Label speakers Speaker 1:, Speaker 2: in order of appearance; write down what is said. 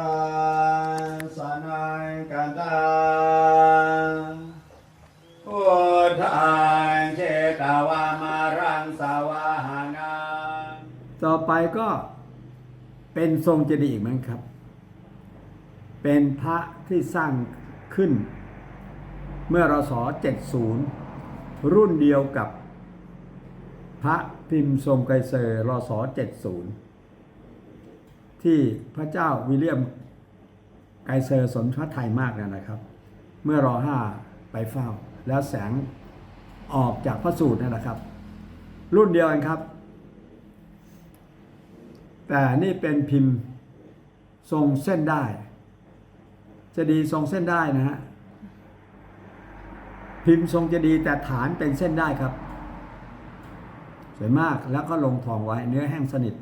Speaker 1: านสนยเจตวามารังสาวานาต่อไปก็เป็นทรงเจดีย์อีกเหมือนครับ เป็นพระที่สร้างขึ้น เมื่อรศ70 รุ่นเดียวกับพระพิมพ์ทรงไกรเซอร์รศ70 ที่พระเจ้าวิลเลียมไกเซอร์สนพระไทยมากนะครับ เมื่อรอห้าไปเฝ้า แล้วแสงออกจากพระสูตรนั่นแหละครับ รุ่นเดียวกันครับ แต่นี่เป็นพิมพ์ทรงเส้นได้ จะดีทรงเส้นได้นะฮะพิมพ์ทรงจะดีแต่ฐานเป็นเส้นได้ครับ สวยมากแล้วก็ลงทองไว้เนื้อแห้งสนิท